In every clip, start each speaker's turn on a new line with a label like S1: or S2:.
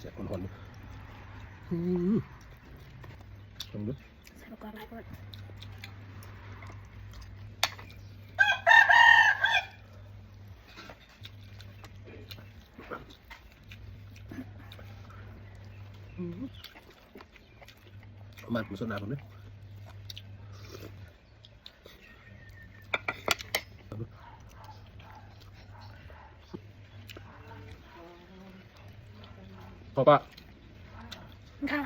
S1: เสียบหอนๆอืมลองดู
S2: ใส่ประกอบหลายคน
S1: เอามันผมสดน้ำผมด้วย พอปะ
S2: ค่ะ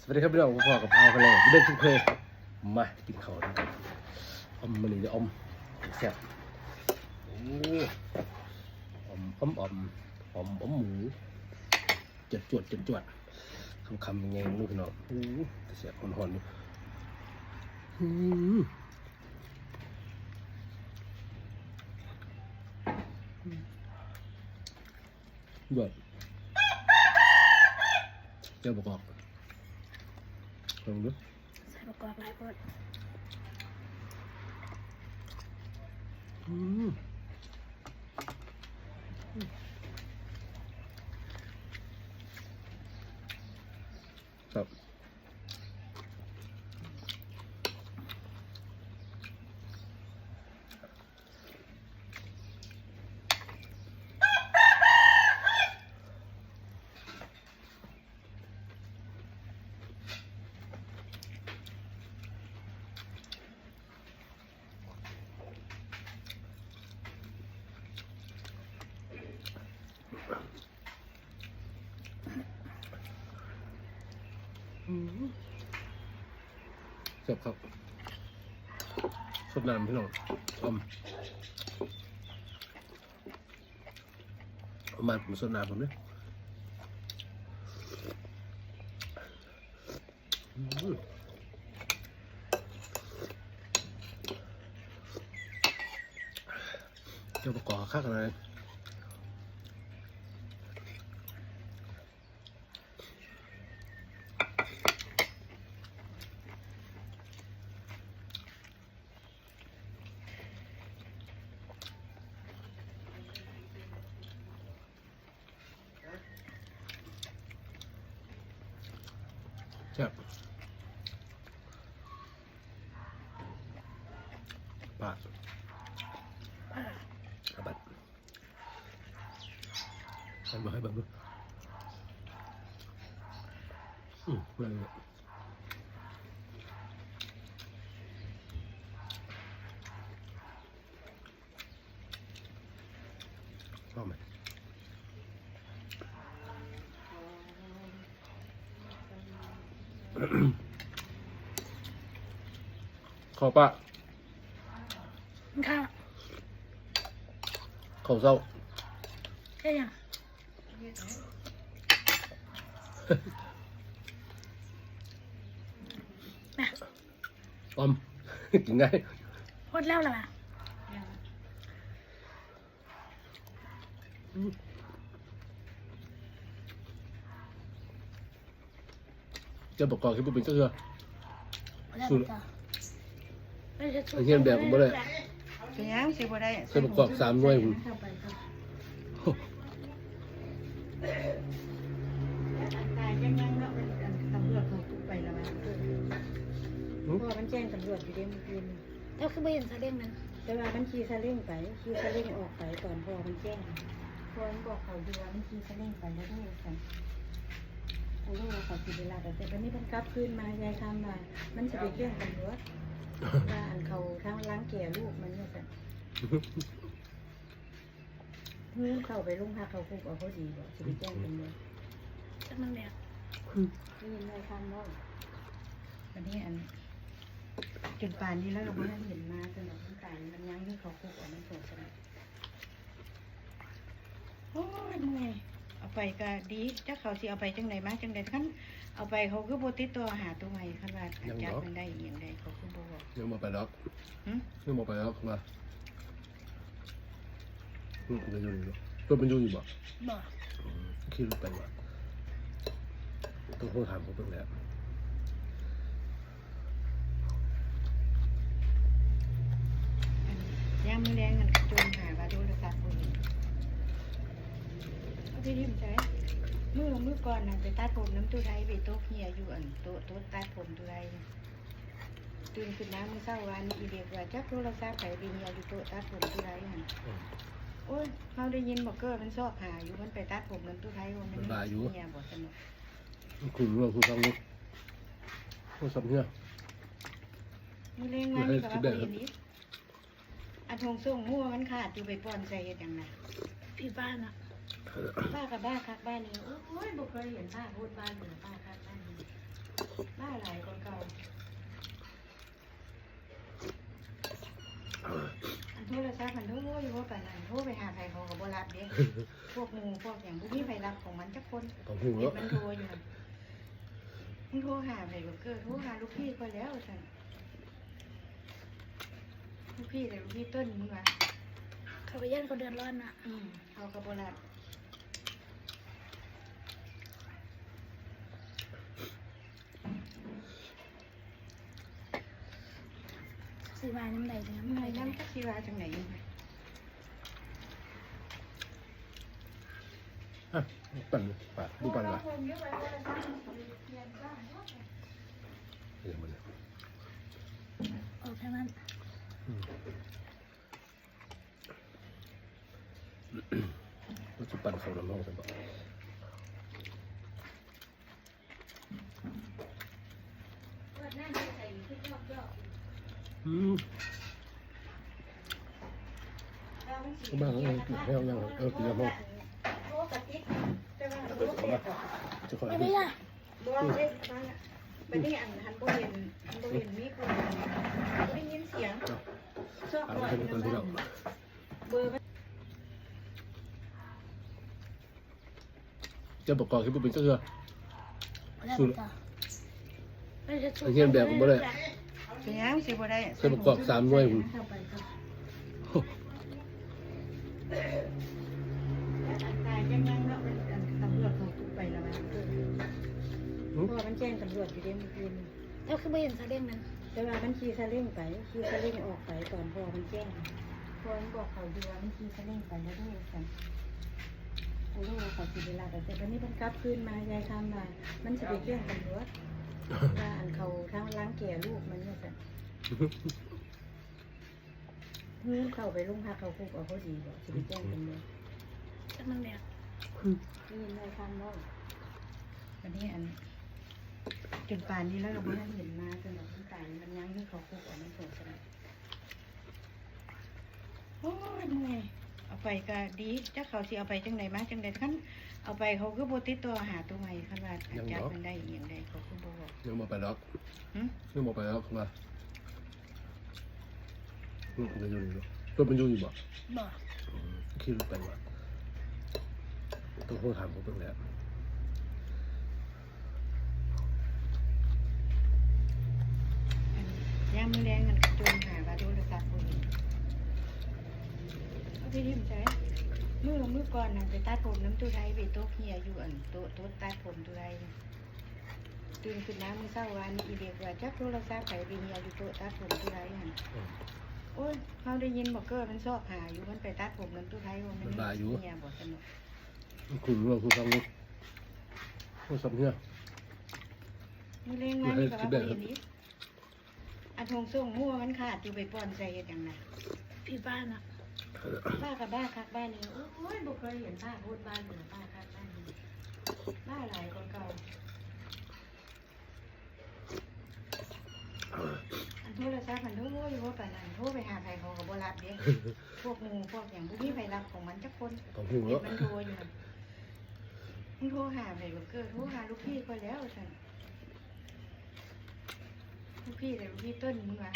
S1: สวัสดีครับพี่น้องพ่อกับเอากันเลยเดินทุกเพลมากินข้าวด้วยกันอมมันนี่เดี๋ยวอมแซ่บโอ้อมอมอมอมอมหมูจวดจวดจวดจวดคำคำยังไงลูกพี่น้องโอ้แซ่บหอนหอนๆอยู่ อืมเบิดเจ้าประกอบลองดู
S2: ใส่ประกอบหลายคน
S1: อืมครับ เสียบครับสดน้ำพี่น้องอมประมาณผมสดน้ำผมเนี่ยเจ้าประกอบข้างอะไร แซ่บปาดกระบัดให้มาให้บังดูอืมอะไรเนี่ยชอบไหม ขอปะ
S2: ค่ะ
S1: ขอเศร้า
S2: แค่ยังนะ
S1: อมกินง่าย
S2: หมดแล้วเหรอวะ
S1: เจะประกอบที่เป็นก็คือ
S2: หมดแล้ว
S1: สุด
S2: จ้ะไม่ใช่ชุด
S1: ไอ้เหี้ยแบบผมบ่ได้
S3: เป็นหยังสิบ่ได้
S1: เจะประกอบสามหน่วยผม
S3: เข้าไปก็ตายยังยังเนาะมันอันตำรวจเขาตุกไปแล้วมันเพราะว่ามันแจ้งตำรวจอยู่เด้เมื่อคืนนี่
S2: เจ้าคือไม่เห็นซาเล้งนั้น
S3: แต่ว่ามันขี่ซาเล้งไปขี่ซาเล้งออกไปก่อนพอมันแจ้งพอมันบอกเขาดูว่ามันขี่ซาเล้งไปแล้วด้วยกัน เขาเรียกว่าขาสิเวลาแต่แต่วันนี้มันกลับคืนมายายทำมามันจะไปแจ้งตำรวจว่าอันเขาทั้งล้างแก่ลูกมันเนี่ยกันเมื่อเขาไปโรงพักเขาคุกเอาเขาดีบ่สิไปแจ้งตำรวจ
S2: จังมันแบบ
S3: ได้ยินได้ฟังบ่วันนี้อันจนป่านนี้แล้วเราไม่ได้เห็นมาจนแบบมันตายมันยังที่เขาคุกเอามันโสดกันโอ้ยเมื่อย เอาไปก็ดีถ้าเขาสิเอาไปจังไดมาจังไดคันเอาไปเขาคือบ่ติดต่อหาตัวใหม่คันว่าจับมันได้อีหยังได้เขาคือบ่บอก
S1: ยังบอกไปแล้ว
S3: หึ
S1: ยังบอกไปแล้วมาอืมจะอยู่นี่เนาะตัวเป็นอยู่อยู่บ่
S2: บอก
S1: อืมคิดไปว่าต้องโทรถามเขาเพิ่งแล้ว
S3: อันย่ามมือแรงกันกระโจนหา พี่ทิมใช้มือมือก่อนน่ะไปตัดผมน้ำตู้ไทยไปโต๊ะเฮียอยู่อันโต๊ะโต๊ะตัดผมตู้ไทยตื่นขึ้นน้ำมือเศร้าวันอีเด็กว่าจักโทรศัพท์ไปไปเฮียอยู่โต๊ะตัดผมตู้ไทยหัน
S1: อืม
S3: โอ้ยเขาได้ยินบอกเกอร์มันชอบหาอยู่มันไปตัดผมน้ำตู้ไทยวัน
S1: มันว่าอยู่
S3: เฮียบอกสนุก
S1: คุณรู้ว่าคุณฟังรู้คุณสำเนียง
S3: มือเล่งมันนี่ก็ว่าบ่เห็นนี้อันทงส่งมั่วมันขาดอยู่ไปป้อนใส่เฮ็ดหยังไง
S2: พี่บ้านอะ
S3: ป้ากับบ้าคักบ้านนี้โอ้ยบ่เคยเห็นป้าพูดบ้านเหนือป้าคักบ้านนี้บ้าหลายคนเก่าอันโทรศัพท์มันโทรอยู่ว่าปานนั้นโทรไปหาใครเขาก็บ่รับเด้พวกหมู่พวกหยังบ่มีใครรับของมันจักคน
S1: ของหู
S3: เห็
S1: แล้
S3: น
S1: ว
S3: มันโทรอยู่นั่นมันโทรหาไผบ่เกิดโทรหาลูกพี่ก็แล้วซั่นลูกพี่แต่ลูกพี่ต้นมึงว่า
S2: เขาไปย่านเขาเดือดร้อนอะ
S3: อืมเขาก็บ่รับ
S2: ซื้อมาน้ำไหลเนื้อ
S3: เมื่
S2: เมื่
S3: อ
S2: อยย
S3: น้ำ
S2: น้ำ
S3: จักสิว่าจังไหนอยู่
S1: อะปั่นปาดดูปั่นละเดี๋ยวมันเนี่ย
S2: ออกทางนั้น
S1: อืมก็จะปั่นเขาลำห้องใช่ปะอืมเขาบ้างเออกินแห้วยังเออกินลำห้อง
S3: โอ้กะติกแต่ว่า
S1: เอา
S3: โอ้
S1: ไป
S3: เสีย
S1: เอา
S3: บ
S1: มาจะคอย
S2: ไม่
S1: ดู
S2: ได้ล่ะ
S3: บ่เด้บ้านน่ะไปนี่อันหันบ่เห็นอันบ่เห็นมีคนบ่ได้ยินเสียงชอบ
S1: เอา
S3: บ่
S1: ไปให้คนที่เรา
S3: เบอร์มัน
S1: จะประกอบขึ้นเป็นก็คือ
S2: ไม่ได้ต่อไม่ได้ชุ
S1: ไอ้เงี้ยแบบผมบ่ได้
S3: เสียงสิบ่ได้
S1: เคยประกอบสามหน่วยผม
S3: เข้าไปก็ตายยังยังเนาะเป็นอันตำรวจเขาตุกไปแล้วว่าเออเพราะว่ามันแจ้งตำรวจอยู่เด้เมื่อคืน
S2: แล้วคือไม่เห็นซาเล้งนั้น
S3: แต่ว่ามันขี่ซาเล้งไปขี่ซาเล้งออกไปตอนพอมันแจ้งพอมันบอกเขาดูว่ามันขี่ซาเล้งไปแล้วด้วยกันเขารู้ว่าเขาสิเวลาแต่แต่วันนี้มันกลับคืนมายายทำมามันจะไปแจ้งตำรวจ ว่าอันเขาทั้งล้างแก่ลูกมันเนี่ยจ้ะเงื่อนเข้าไปโรงพักเขาคุกเอาเขาดีบอกจะไปแจ้งตำรวจ
S2: กำลังแดก
S3: นี่ยายทำว่าวันนี้อันจนป่านนี้แล้วเราไม่ได้เห็นมาจนแบบมันตายมันยังที่เขาคุกเออกมันโผล่กันโอ้ยเมื่อยเอาไปก็ดีจักเขาสิเอาไปจังไดมาจังไดคัน เอาไปเขาคือโบติดตัวหาตัวใหม่คันว่าจับมันได้อหยังได้เขาคือบ่บอก
S1: ยังมาไปแล้ว
S3: หึ
S1: ยังมาไปแล้วมาลูกมันจะอยู่นี่หรอตัวมันอยู่อยู่บ่
S2: บอก
S1: อืมคิดไปว่าต้องโทรถามผมเพิ่งแล้ว
S3: อันยามมือแรงมันกระโจนหาว่าโทรศัพท์บ่เห็นเอาพี่ทิมใช้ มือมือก่อนน่ะไปตัดผมน้ำตู้ไทยไปโต๊ะเฮียอยู่อันโต๊ะโต๊ะตัดผมตู้ไทยตื่นขึ้นน้ำมื้อเช้าวันอีเด็กว่าจักโทรศัพท์ไปไปเฮียอยู่โต๊ะตัดผมตู้ไทยหั่น
S1: อืม
S3: โอ้ยเขาได้ยินบอกเกอร์มันชอบหาอยู่มันไปตัดผมน้ำตู้ไทยวัน
S1: มันว่าอยู่
S3: เฮียบอกสนุก
S1: คุณรู้ว่าคุณฟังรู้คุณสำเนียง
S3: มือเล่งมันนี่ก็ว่าบ่เห็นนี้อันทงส่งมั่วมันขาดอยู่ไปป้อนใส่เฮ็ดหยังไง
S2: พี่บ้านอะ
S3: ป้ากับบ้าคักบ้านนี้โอ้ยบ่เคยเห็นป้าพูดบ้านเหนือป้าคักบ้านนี้บ้าหลายคนเก่าอันโทรศัพท์มันโทรอยู่ว่าปานนั้นโทรไปหาใครเขาก็บ่รับเด้พวกหมู่พวกหยังบ่มีใครรับของมันจักคน
S1: ของหู
S3: เห็
S1: แล้
S3: น
S1: ว
S3: มันโทรอยู่นั่นมันโทรหาไผบ่เกิดโทรหาลูกพี่ก็แล้วซั่นลูกพี่แต่ลูกพี่ต้นมึงว่า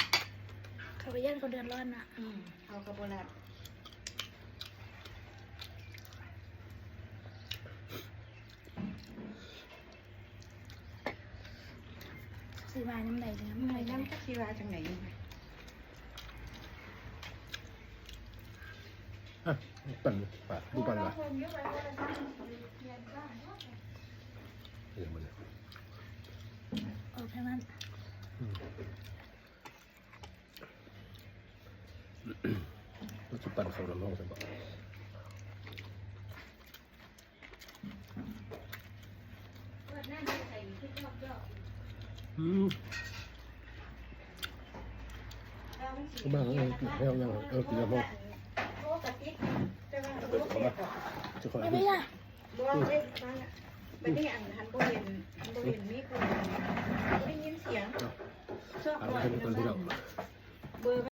S2: เขาไปย่านเขาเดือดร้อนอะ
S3: อืมเขาก็บ่รับ
S2: ชีวาน้ำไหลเนื้อ
S3: เมื่
S2: เมื่
S3: อ
S2: อย
S3: น้ำ
S2: น้ำ
S3: จักสีวาจังไหนอยู่
S1: อะปั่นปาดดูปั่นละเดี๋ยวมันเนี่ย
S2: ออกทางนั้น
S1: อืมก็จะปั่นเขาลำห้องใช่ปะ อืม บ้านเขาเองกินแล้วยังเออกินแล้วพอ
S3: โลกระติกแต่ว่าโลกเผ็ดอะ
S1: จะคอย
S2: ไม่
S1: ดู
S2: ไร
S3: บ่เอ้ยฟังอะไปนี่อันหันบ่เห็นบ่เห็นมีคนไม่ยินเสียงชอบ
S1: เอา
S3: บ่
S1: ไปเป็นคนที่เรา
S3: เบอร์